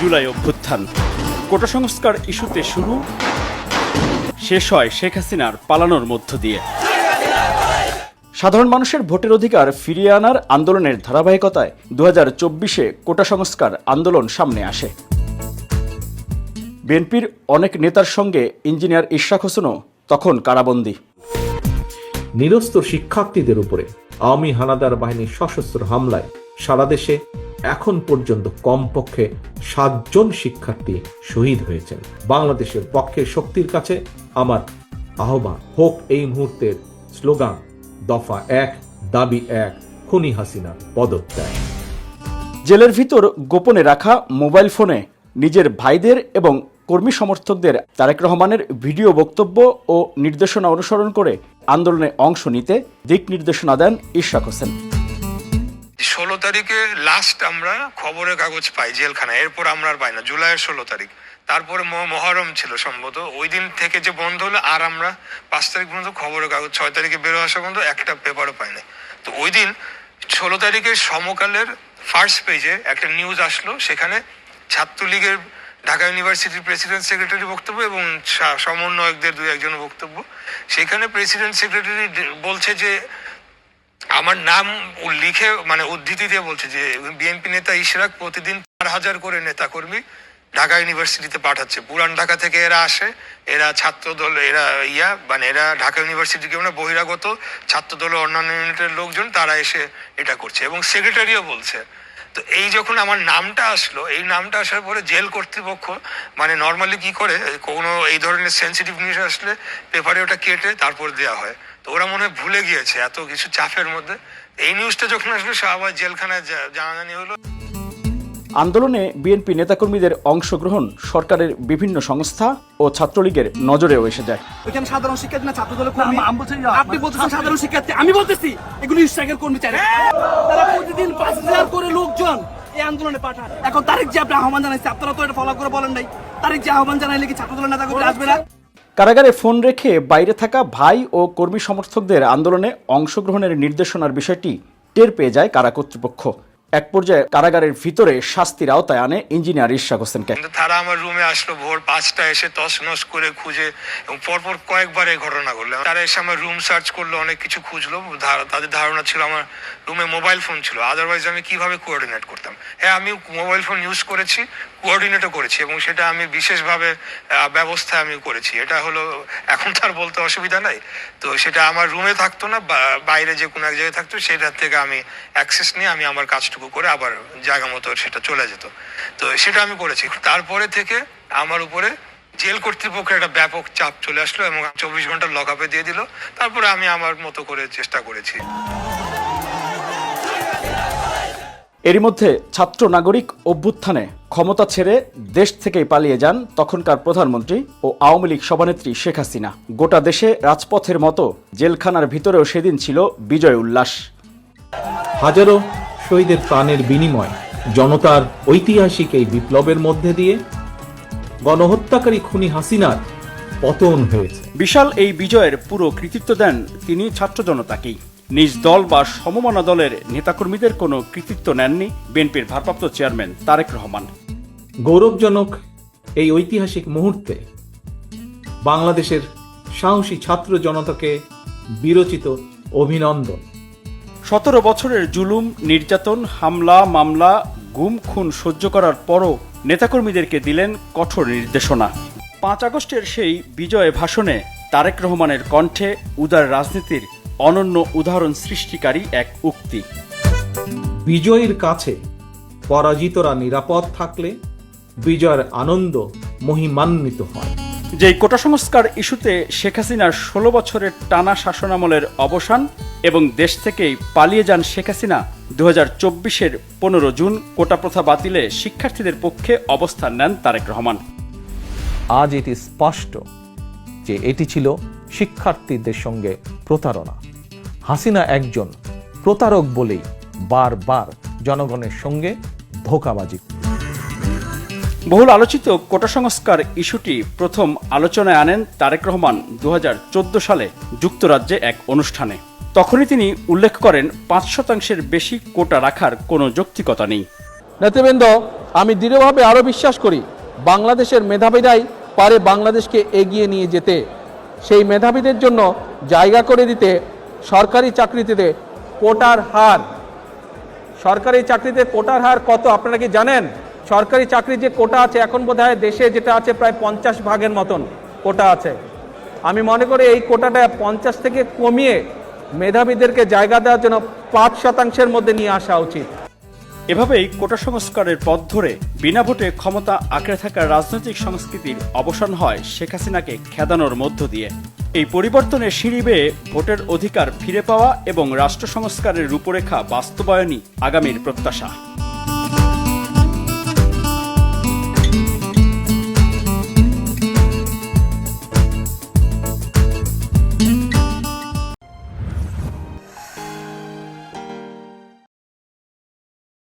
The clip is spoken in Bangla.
জুলাই অভ্যুত্থান। কোটা সংস্কার ইস্যুতে শুরু, শেষ হয় শেখ হাসিনার পালানোর মধ্য দিয়ে। সাধারণ মানুষের ভোটের অধিকার ফিরিয়ে আনার আন্দোলনের ধারাবাহিকতায় দু হাজার চব্বিশে কোটা সংস্কার আন্দোলন সামনে আসে। বিএনপির অনেক নেতার সঙ্গে ইঞ্জিনিয়ার ইশরাক হোসেনও তখন কারাবন্দী। নিরস্ত শিক্ষার্থীদের উপরে আওয়ামী হানাদার বাহিনীর সশস্ত্র হামলায় সারা দেশে এখন পর্যন্ত কমপক্ষে সাতজন শিক্ষার্থী শহীদ হয়েছেন। বাংলাদেশের পক্ষের শক্তির কাছে আমার আহ্বান। হোক এই মুহূর্তের স্লোগান, দফা এক, দাবি এক, খুনি হাসিনা পদত্যাগ। জেলের ভিতর গোপনে রাখা মোবাইল ফোনে নিজের ভাইদের এবং কর্মী সমর্থকদের তারেক রহমানের ভিডিও বক্তব্য ও নির্দেশনা অনুসরণ করে আন্দোলনে অংশ নিতে দিক নির্দেশনা দেন ইশরাক হোসেন। ষোলো তারিখে লাস্ট আমরা খবরের কাগজ পাই, জেলখানায়। এরপর আমরা আর পাই না, জুলাইয়ের ষোলো তারিখ। তারপরে মহরম ছিল সম্ভবত। ওই দিন থেকে যে বন্ধ হলো, আর আমরা পাঁচ তারিখ পর্যন্ত খবরের কাগজ, ছয় তারিখে বেরো আসা পর্যন্ত একটা পেপারও পাই না তো ওই দিন ষোলো তারিখে সমকালের ফার্স্ট পেজে একটা নিউজ আসলো, সেখানে ছাত্রলীগের ঢাকা ইউনিভার্সিটির প্রেসিডেন্ট সেক্রেটারি বক্তব্য এবং সমন্বয়কদের দুই একজন বক্তব্য। সেখানে প্রেসিডেন্ট সেক্রেটারি বলছে যে আমার নাম লিখে মানে উদ্ধৃতি দিয়ে বলছে যে, বিএনপি নেতা ইশরাক প্রতিদিন চার হাজার করে নেতা কর্মী ঢাকা ইউনিভার্সিটিতে পাঠাচ্ছে। পুরান ঢাকা থেকে এরা আসে, এরা ছাত্র দল এরা ইয়া মানে এরা ঢাকা ইউনিভার্সিটি কেউ না বহিরাগত ছাত্র দল অন্যান্য ইউনিটের লোকজন, তারা এসে এটা করছে এবং সেক্রেটারিও বলছে। তো এই যখন আমার নামটা আসলো, এই নামটা আসার পরে জেল কর্তৃপক্ষ মানে নর্মালি কি করে, কোনো এই ধরনের সেন্সিটিভ নিউজ আসলে পেপারে ওটা কেটে তারপর দেওয়া হয়। ওরা মনে হয় ভুলে গিয়েছে এত কিছু চাপের মধ্যে। এই নিউজটা যখন আসলো সে আবার জেলখানায় জানাজানি হলো। আন্দোলনে বিএনপি নেতাকর্মীদের অংশগ্রহণ সরকারের বিভিন্ন সংস্থা ও ছাত্রলীগের নজরেও এসে যায়। ওইখানে সাধারণ শিক্ষার্থী না ছাত্র দলের কর্মী? আমি বলছি আপনি বলতেছেন সাধারণ শিক্ষার্থী আমি বলতেছি এগুলো স্ট্রাইকের কর্মী চাই তারা প্রতিদিন পাঁচ হাজার করে লোকজন এই আন্দোলনে পাঠান এখন তারিখ যে আপনি আহ্বান জানাইছে আপনারা তো এটা ফলো করে বলেন নাই। তারিখ যে আহ্বান জানাইলে কি ছাত্র দলের নেতা আসবে না? কারাগারে ফোন রেখে বাইরে থাকা ভাই ও কর্মী সমর্থকদের আন্দোলনে অংশগ্রহণের নির্দেশনার বিষয়টি টের পেয়ে যায় কারা কর্তৃপক্ষ। এক পর্যায়ে কারাগারের ভিতরে শাস্তির আওতায় আনে ইঞ্জিনিয়ার ইশরাক হোসেনকে। তারা আমার রুমে আসলো, ভোর পাঁচটা এসে তস নস করে খুঁজে এবং পরপর কয়েকবার এই ঘটনা ঘটলো। তারা এসে আমার রুম সার্চ করল, অনেক কিছু খুঁজলো। তাদের ধারণা ছিল আমার রুমে মোবাইল ফোন ছিল। আদারওয়াইজ আমি কীভাবে কোঅর্ডিনেট করতাম? হ্যাঁ আমি মোবাইল ফোন ইউজ করেছি কোঅর্ডিনেটও করেছি এবং সেটা আমি বিশেষভাবে ব্যবস্থা আমি করেছি। এটা হলো, এখন তার বলতে অসুবিধা নাই। তো সেটা আমার রুমে থাকতো না বাইরে যে কোনো এক জায়গায় থাকতো, সেটার থেকে আমি অ্যাক্সেস নিয়ে আমি আমার কাজটুকু করে আবার জায়গা মতো সেটা চলে যেত। তো সেটা আমি করেছি। তারপরে থেকে আমার উপরে জেল কর্তৃপক্ষের একটা ব্যাপক চাপ চলে আসলো এবং চব্বিশ ঘণ্টা লক আপে দিয়ে দিল। তারপরে আমি আমার মতো করে চেষ্টা করেছি। এরই মধ্যে ছাত্র নাগরিক অভ্যুত্থানে ক্ষমতা ছেড়ে দেশ থেকেই পালিয়ে যান তখনকার প্রধানমন্ত্রী ও আওয়ামী লীগ সভানেত্রী শেখ হাসিনা। গোটা দেশে রাজপথের মতো জেলখানার ভিতরেও সেদিন ছিল বিজয় উল্লাস। হাজারো শহীদের প্রাণের বিনিময় জনতার ঐতিহাসিক এই বিপ্লবের মধ্যে দিয়ে গণহত্যাকারী খুনি হাসিনার পতন হয়েছে। বিশাল এই বিজয়ের পুরো কৃতিত্ব দেন তিনি ছাত্র জনতাকেই। নিজ দল বা সমমানা দলের নেতাকর্মীদের কোনো কৃতিত্ব নেননি বিএনপির ভারপ্রাপ্ত চেয়ারম্যান তারেক রহমান। গৌরবজনক এই ঐতিহাসিক মুহূর্তে বাংলাদেশের সাহসী ছাত্র জনতাকে বিরচিত অভিনন্দন। সতেরো বছরের জুলুম নির্যাতন হামলা মামলা গুম খুন সহ্য করার পরও নেতাকর্মীদেরকে দিলেন কঠোর নির্দেশনা। পাঁচ আগস্টের সেই বিজয় ভাষণে তারেক রহমানের কণ্ঠে উদার রাজনীতির অনন্য উদাহরণ সৃষ্টিকারী এক উক্তি। বিজয়ীর কাছে পরাজিতরা নিরাপদ থাকলে বিজয়ের আনন্দ মহিমান্বিত হয়। যে কোটা সংস্কার ইস্যুতে শেখ হাসিনার ষোলো বছরের টানা শাসনামলের অবসান এবং দেশ থেকেই পালিয়ে যান শেখ হাসিনা দু হাজার চব্বিশের পনেরো জুন কোটা প্রথা বাতিলে শিক্ষার্থীদের পক্ষে অবস্থান নেন তারেক রহমান। আজ এটি স্পষ্ট যে এটি ছিল শিক্ষার্থীদের সঙ্গে প্রতারণা। হাসিনা একজন প্রতারক বলেই বারবার জনগণের সঙ্গে ধোকাবাজি। বহুল আলোচিত কোটা সংস্কার ইস্যুটি প্রথম আলোচনায় আনেন তারেক রহমান দুহাজার চোদ্দ সালে যুক্তরাজ্যে এক অনুষ্ঠানে। তখনই তিনি উল্লেখ করেন পাঁচ শতাংশের বেশি কোটা রাখার কোনো যৌক্তিকতা নেই। নেতৃবৃন্দ আমি দৃঢ়ভাবে আরও বিশ্বাস করি বাংলাদেশের মেধাবীরাই পারে বাংলাদেশকে এগিয়ে নিয়ে যেতে। সেই মেধাবীদের জন্য জায়গা করে দিতে সরকারি চাকরিতে কোটার হার। সরকারি চাকরিতে কোটার হার কত? আপনারা কি জানেন? সরকারি চাকরি যে কোটা আছে, এখন বোধহয় দেশে যেটা আছে প্রায় পঞ্চাশ ভাগের মতন কোটা আছে। আমি মনে করি এই কোটাটা পঞ্চাশ থেকে কমিয়ে মেধাবীদেরকে জায়গা দেওয়ার জন্য পাঁচ শতাংশের মধ্যে নিয়ে আসা উচিত। এভাবেই কোটা সংস্কারের পথ ধরে বিনা ভোটে ক্ষমতা আঁকড়ে থাকা রাজনৈতিক সংস্কৃতির অবসান হয় শেখ হাসিনাকে খেদানোর মধ্য দিয়ে। এই পরিবর্তনের সিঁড়ি বেয়ে ভোটের অধিকার ফিরে পাওয়া এবং রাষ্ট্র সংস্কারের রূপরেখা বাস্তবায়নই আগামীর প্রত্যাশা।